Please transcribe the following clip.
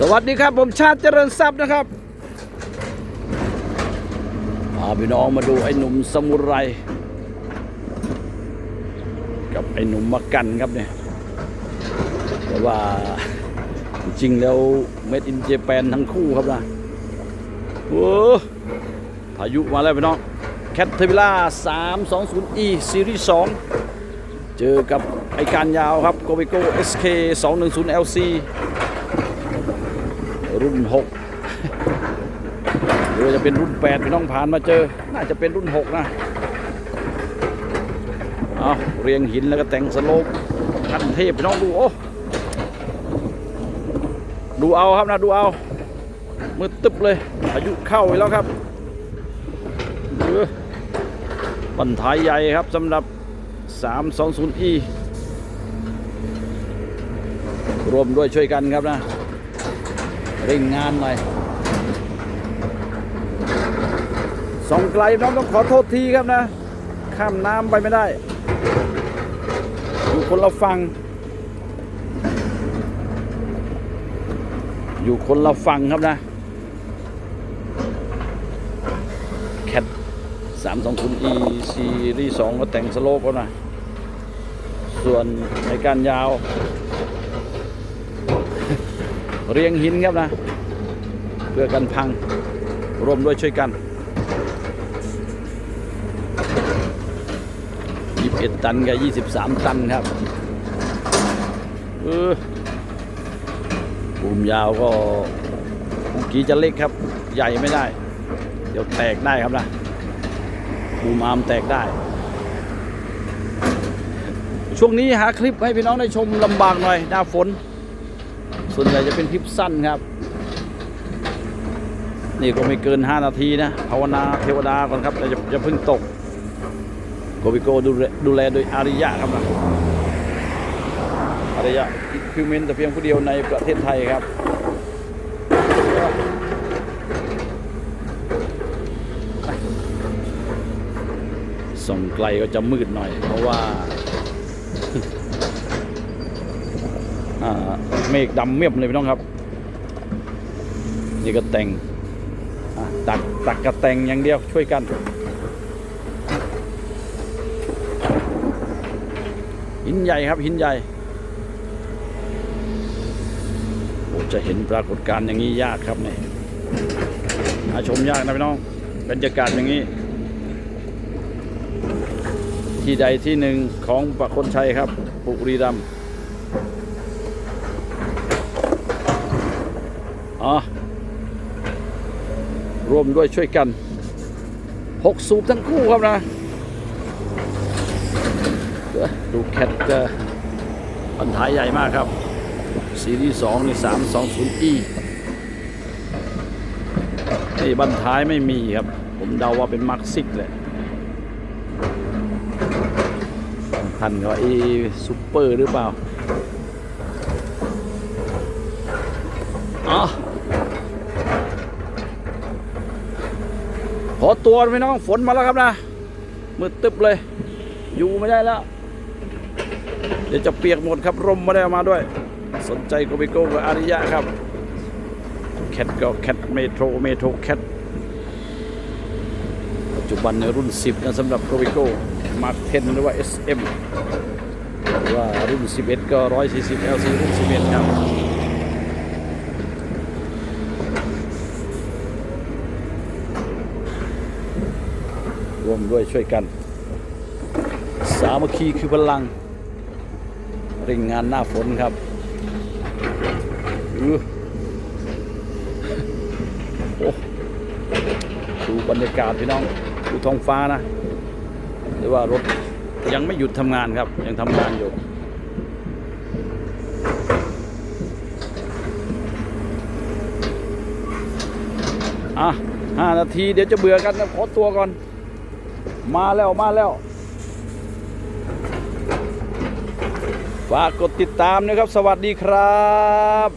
สวัสดีครับผมชาติเจริญทรัพย์นะครับพาพี่น้องมาดูไอ้หนุ่มสมุไร กับไอ้หนุ่มมักกันครับเนี่ยแต่ว่าจริงๆแล้วเม็ดอินเจแปนทั้งคู่ครับนะโอ้พายุมาแล้วพี่น้องแคทเทวิล่า 320e ซีรีส์2เจอกับไอการยาวครับโก b โก้ SK 210 LC รุ่น6หรือจะเป็นรุ่น8พี่น้องผ่านมาเจอ น่าจะเป็นรุ่น6นะเอาเรียงหินแล้วก็แต่งสโลปขั้นเทพพี่น้องดูโอ้ดูเอาครับนะดูเอามือตึบเลยอายุเข้าไปแล้วครับเออบันท้ายใหญ่ครับสำหรับ 320e รวมด้วยช่วยกันครับนะ เร่งงานหน่อยสองไกลน้องต้องขอโทษทีครับนะ ข้ามน้ำไปไม่ได้อยู่คนละฝั่งอยู่คนละฝั่งครับนะแคท320 e ซีรีส์2ก็แต่งสโลปแล้วนะ ส่วนในการยาว เรียงหินครับนะ เพื่อกันพังร่วมด้วยช่วยกัน21ตันกับ23 ตันครับเออปูมยาวก็ปูกีจะเล็กครับ ใหญ่ไม่ได้ เดี๋ยวแตกได้ครับนะปูมอามแตกได้ ช่วงนี้หาคลิปให้พี่น้องได้ชมลำบากหน่อยหน้าฝน ส่วนใหญ่จะเป็นคลิปสั้นครับ นี่ก็ไม่เกิน 5 นาทีนะภาวนาเทวดาก่อนครับแต่จะจะเพิ่งตกโกบิโกดูแลดูแลโดยอาริยะครับนะอาริยะคิวเมนแต่เพียงผู้เดียวในประเทศไทยครับส่องไกลก็จะมืดหน่อย เพราะว่า เมฆดำเมียบเลยพี่น้องครับ นี่ก็แต่งตักตักกระแต่งอย่างเดียวช่วยกันหินใหญ่ครับหินใหญ่จะเห็นปรากฏการณ์อย่างนี้ยากครับเนี่ยหาชมยากนะพี่น้องบรรยากาศอย่างนี้ ที่ใดที่หนึ่งของประคนชัยครับ ปุรีรัมย์ อะร่วมด้วยช่วยกันหกสูบทั้งคู่ครับนะดูแคทจะบรรทายใหญ่มากครับซีรีส์สองนี่สามสองศูนย์อีนี่บรรท้ายไม่มีครับ ผมเดาว่าเป็นมาร์คซิกแหละทันกับไอ้ซูเปอร์หรือเปล่าอ๋อ อตัวพี่น้องฝนมาแล้วครับนะมืดตึบเลย อยู่ไม่ได้แล้ว เดี๋ยวจะเปียกหมดครับร่มไม่ได้มาด้วย สนใจโกบิโก้กับอาริยะครับแคทก็แคทเมโทรเมโทรแคทปัจจุบันในรุ่น 10 นะสำหรับโกบิโก้มาร์ค10 หรือว่า SM หรือว่ารุ่น 11 ก็ 140 LC รุ่น 11 ครับ ร่วมด้วยช่วยกัน สามัคคีคือพลังเร่งงานหน้าฝนครับอือโอ้ดูบรรยากาศพี่น้องดูท้องฟ้านะหรือว่ารถยังไม่หยุดทำงานครับ ยังทำงานอยู่อะห้านาทีเดี๋ยวจะเบื่อกันนะขอตัวก่อน มาแล้วมาแล้ว ฝากกดติดตามนะครับ สวัสดีครับ